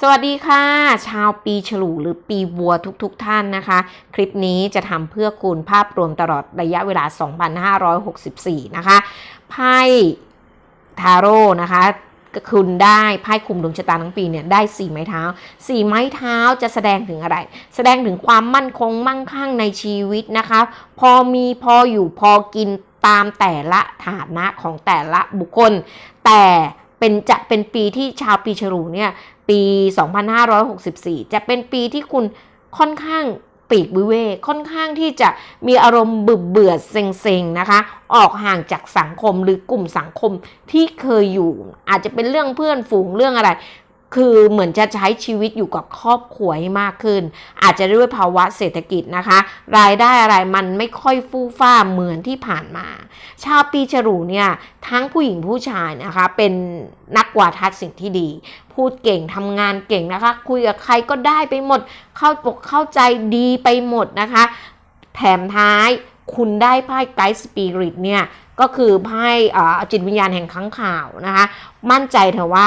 สวัสดีค่ะ ชาวปีฉลูหรือปีวัวทุกๆทท่านนะคะ คลิปนี้จะทำเพื่อคุณภาพรวมตลอดระยะเวลา 2564 นะคะ ไพ่ทาโร่นะคะก็คุณได้ไพ่คุมดวงชะตาทั้งปีเนี่ยได้4ไม้เท้า4ไม้เท้าจะแสดงถึงอะไร แสดงถึงความมั่นคงมั่งคั่งในชีวิตนะคะ พอมีพออยู่พอกินตามแต่ละฐานะของแต่ละบุคคล แต่ เป็นจะเป็นปีที่ชาวปีฉลูเนี่ยปี 2564 จะเป็นปีที่คุณค่อนข้างปีกวิเวกค่อนข้างที่จะมีอารมณ์เบื่อเบื่อเซ็งๆนะคะ ออกห่างจากสังคมหรือกลุ่มสังคมที่เคยอยู่ อาจจะเป็นเรื่องเพื่อนฝูงเรื่องอะไร คือเหมือนจะใช้ชีวิตอยู่กับครอบครัวให้มากขึ้น อาจจะด้วยภาวะเศรษฐกิจนะคะ รายได้อะไรมันไม่ค่อยฟู่ฟ้าเหมือนที่ผ่านมา ชาวปีฉลูเนี่ยทั้งผู้หญิงผู้ชายนะคะเป็นนักวาทัศน์สิ่งที่ดี พูดเก่งทำงานเก่งนะคะ คุยกับใครก็ได้ไปหมด เข้าอกเข้าใจดีไปหมดนะคะ แถมท้ายคุณได้ไพ่ไกด์สปิริตเนี่ยก็คือไพ่อ่าจิตวิญญาณแห่งค้างข่าวนะคะ มั่นใจเถอะว่า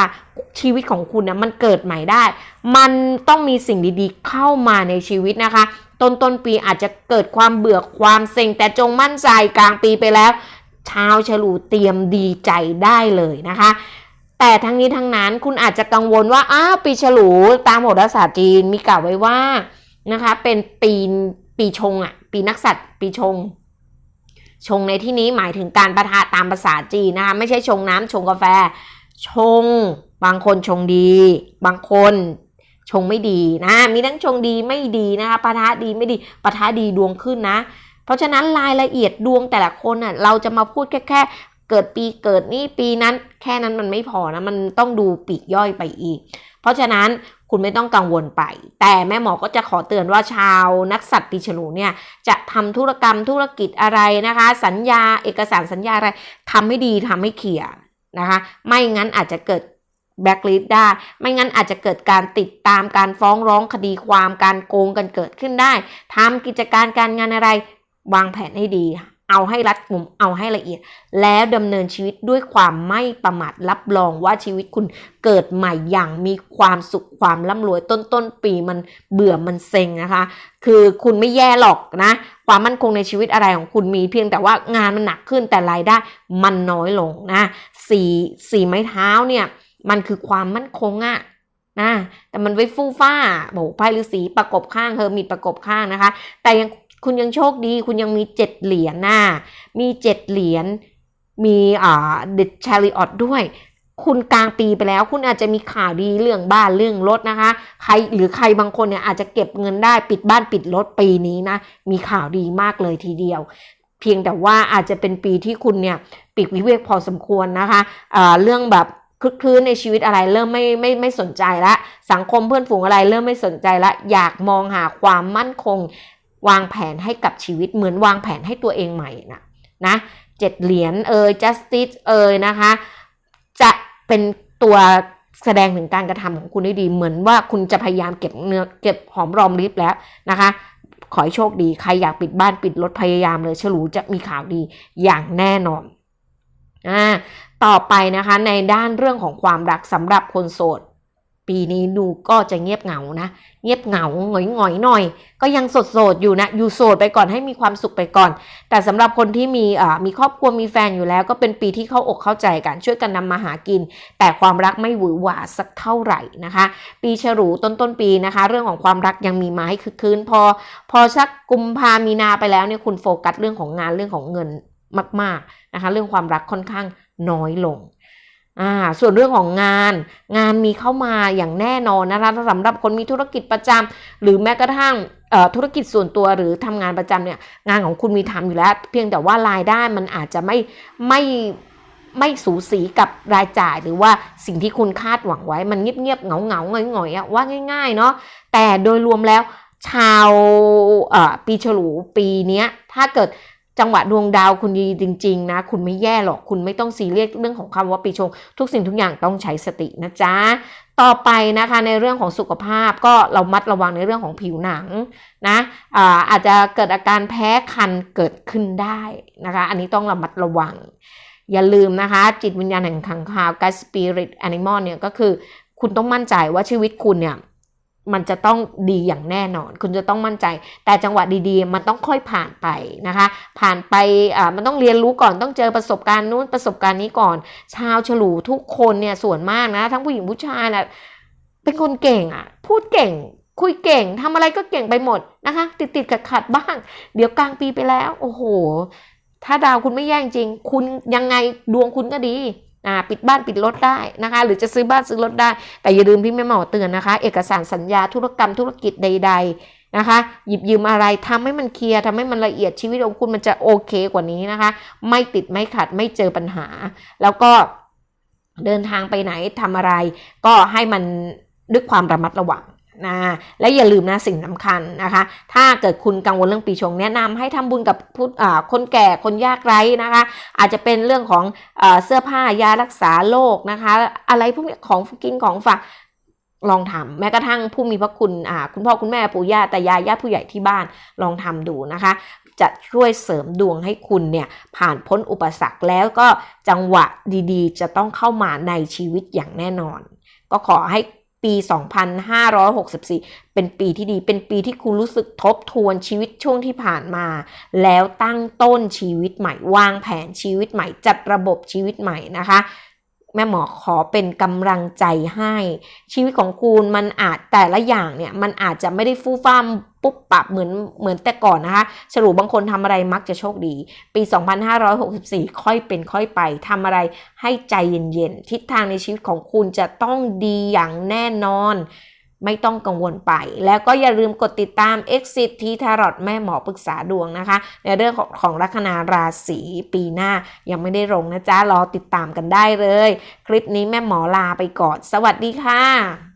ชีวิตของคุณนะมันเกิดใหม่ได้ มันต้องมีสิ่งดีๆ เข้ามาในชีวิตนะคะ ต้นต้นปีอาจจะเกิดความเบื่อความเซ็ง แต่จงมั่นใจกลางปีไปแล้วชาวฉลูเตรียมดีใจได้เลยนะคะ แต่ทั้งนี้ทั้งนั้นคุณอาจจะกังวลว่าอ้าวปีฉลูตามโหราศาสตร์จีนมีกล่าวไว้ว่านะคะเป็นปีปีชงอะ่ะปีนักษัตริย์ปีชงชงในที่นี้หมายถึงการประทะตามภาษาจีนนะคะ ไม่ใช่ชงน้ำชงกาแฟ ชง บางคนชงดี บางคนชงไม่ดีนะ มีทั้งชงดีไม่ดีนะคะปะทะดีไม่ดีปะทะดีดวงขึ้นนะ เพราะฉะนั้นรายละเอียดดวงแต่ละคนอะเราจะมาพูดแค่แค่เกิดปีเกิดนี่ปีนั้น แค่นั้นมันไม่พอนะ มันต้องดูปีกย่อยไปอีก เพราะฉะนั้นคุณไม่ต้องกังวลไป แต่แม่หมอก็จะขอเตือนว่าชาวนักสัตว์ปีฉลูเนี่ยจะทำธุรกรรมธุรกิจอะไรนะคะ สัญญาเอกสารสัญญาอะไรทำให้ดีทำให้เคลียร์ นะคะไม่งั้นอาจจะเกิดแบ็กลิสได้ ไม่งั้นอาจจะเกิดการติดตามการฟ้องร้องคดีความการโกงกันเกิดขึ้นได้ทำกิจการการงานอะไร วางแผนให้ดีค่ะ เอาให้รัดกุมเอาให้ละเอียด แล้วดำเนินชีวิตด้วยความไม่ประมาทรับรองว่าชีวิตคุณเกิดใหม่อย่างมีความสุขความร่ำรวยต้นต้นปีมันเบื่อมันเซ็งนะคะ คือคุณไม่แย่หรอกนะ ความมั่นคงในชีวิตอะไรของคุณมีเพียงแต่ว่างานมันหนักขึ้นแต่รายได้มันน้อยลงนะสีสีไม้เท้าเนี่ยมันคือความมั่นคงอะนะแต่มันไว้ฟู่ฟ้าโอ้ไพ่ฤาษีประกบข้างเฮอร์มิตประกบข้างนะคะ แต่ยัง คุณยังโชคดี คุณยังมีเจ็ดเหรียญน่ะมีเจ็ดเหรียญมีอ่าเดชชาริออตด้วย คุณกลางปีไปแล้ว คุณอาจจะมีข่าวดีเรื่องบ้านเรื่องรถนะคะ ใครหรือใครบางคนเนี่ยอาจจะเก็บเงินได้ปิดบ้านปิดรถปีนี้นะ มีข่าวดีมากเลยทีเดียว เพียงแต่ว่าอาจจะเป็นปีที่คุณเนี่ยปีกวิเวกพอสมควรนะคะะเรื่องแบบคลึกคลื้นในชีวิตอะไรเริ่มไม่ไม่ไม่สนใจละ สังคมเพื่อนฝูงอะไรเริ่มไม่สนใจละ อยากมองหาความมั่นคง วางแผนให้กับชีวิตเหมือนวางแผนให้ตัวเองใหม่นะนะเจ็ดเหรียญเอ่ย justice เอ่ยนะคะ จะเป็นตัวแสดงถึงการกระทำของคุณได้ดี เหมือนว่าคุณจะพยายามเก็บเนื้อเก็บหอมรอมริบแล้วนะคะ ขอให้โชคดี ใครอยากปิดบ้านปิดรถพยายามเลยฉลูจะมีข่าวดีอย่างแน่นอนอ่าต่อไปนะคะในด้านเรื่องของความรักสำหรับคนโสด ปีนี้ดูก็จะเงียบเหงานะ เงียบเหงาหงอยหงอยหน่อย ก็ยังสดโสดอยู่นะอยู่โสดไปก่อนให้มีความสุขไปก่อน แต่สำหรับคนที่มีอ่ามีครอบครัวมีแฟนอยู่แล้ว ก็เป็นปีที่เข้าอกเข้าใจกันช่วยกันนำมาหากิน แต่ความรักไม่หวือหวาสักเท่าไหร่นะคะ ปีฉลูต้นต้นปีนะคะ เรื่องของความรักยังมีมาให้คึกคืนพอ พอสักกุมภามีนาไปแล้วเนี่ยคุณโฟกัสเรื่องของงานเรื่องของเงินมาก ๆนะคะ เรื่องความรักค่อนข้างน้อยลง อ่าส่วนเรื่องของงานงานมีเข้ามาอย่างแน่นอนนะคะสำหรับคนมีธุรกิจประจำหรือแม้กระทั่งธุรกิจส่วนตัวหรือทำงานประจำเนี่ยงานของคุณมีทำอยู่แล้ว เพียงแต่ว่ารายได้มันอาจจะไม่ไม่ไม่สูสีกับรายจ่าย หรือว่าสิ่งที่คุณคาดหวังไว้มันเงียบๆเหงาๆหงอยๆอะว่าง่าย ๆ เนาะแต่โดยรวมแล้วชาวปีฉลูปีนี้ถ้าเกิด จังหวะดวงดาวคุณดีจริง ๆ นะ คุณไม่แย่หรอกคุณไม่ต้องซีเรียสเรื่องของคำว่าปีชง ทุกสิ่งทุกอย่างต้องใช้สตินะจ๊ะต่อไปนะคะในเรื่องของสุขภาพก็เรามัดระวังในเรื่องของผิวหนังนะอาอาจจะเกิดอาการแพ้คันเกิดขึ้นได้นะคะ อันนี้ต้องระมัดระวัง อย่าลืมนะคะ จิตวิญญาณแห่งขังคาวกายสปิริตแอนิมอลเนี่ยก็คือ คุณต้องมั่นใจว่าชีวิตคุณเนี่ย มันจะต้องดีอย่างแน่นอน คุณจะต้องมั่นใจ แต่จังหวะดีๆ มันต้องค่อยผ่านไปนะคะ ผ่านไปอ่ามันต้องเรียนรู้ก่อนต้องเจอประสบการณ์นู้นประสบการณ์นี้ก่อน ชาวฉลูทุกคนเนี่ยส่วนมากนะ ทั้งผู้หญิงผู้ชายนะเป็นคนเก่งอะ่ะ พูดเก่ง คุยเก่งทำอะไรก็เก่งไปหมดนะคะ ติดติดขัดขัดบ้าง เดี๋ยวกลางปีไปแล้ว โอ้โห ถ้าดาวคุณไม่แย่จริง คุณยังไงดวงคุณก็ดี อ่าปิดบ้านปิดรถได้นะคะ หรือจะซื้อบ้านซื้อรถได้ แต่อย่าลืมพี่แม่หมอเตือนนะคะ เอกสารสัญญาธุรกรรมธุรกิจใด ๆนะคะ หยิบยืมอะไรทำให้มันเคลียร์ทำให้มันละเอียดชีวิตของคุณมันจะโอเคกว่านี้นะคะ ไม่ติดไม่ขัดไม่เจอปัญหา แล้วก็เดินทางไปไหนทำอะไร ก็ให้มันด้วยความระมัดระวัง นะและอย่าลืมนะสิ่งสำคัญนะคะ ถ้าเกิดคุณกังวลเรื่องปีชง แนะนำให้ทำบุญกับผู้คนแก่คนยากไร้นะคะ อาจจะเป็นเรื่องของเอเสื้อผ้ายารักษาโรคนะคะ อะไรพวกนี้ของกินของฝากลองทำแม้กระทั่งผู้มีพระคุณคุณพ่อคุณแม่ปู่ย่าตายายญาติผู้ใหญ่ที่บ้านลองทำดูนะคะ จะช่วยเสริมดวงให้คุณเนี่ยผ่านพ้นอุปสรรคแล้วก็จังหวะดีๆ จะต้องเข้ามาในชีวิตอย่างแน่นอน ก็ขอให้ ปี 2564 เป็นปีที่ดี เป็นปีที่คุณรู้สึกทบทวนชีวิตช่วงที่ผ่านมา แล้วตั้งต้นชีวิตใหม่ วางแผนชีวิตใหม่ จัดระบบชีวิตใหม่นะคะ แม่หมอขอเป็นกำลังใจให้ ชีวิตของคุณมันอาจแต่ละอย่างเนี่ยมันอาจจะไม่ได้ฟู่ฟ้ามปุ๊บปับเหมือนเหมือนแต่ก่อนนะคะฉลูบางคนทำอะไรมักจะโชคดี ปี 2564 ค่อยเป็นค่อยไปทำอะไรให้ใจเย็นๆ ทิศทางในชีวิตของคุณจะต้องดีอย่างแน่นอน ไม่ต้องกังวลไป แล้วก็อย่าลืมกดติดตาม Exit ทีทารอดแม่หมอปรึกษาดวงนะคะ ในเรื่องของของลัคนาราศีปีหน้ายังไม่ได้ลงนะจ๊ะ รอติดตามกันได้เลย คลิปนี้แม่หมอลาไปก่อน สวัสดีค่ะ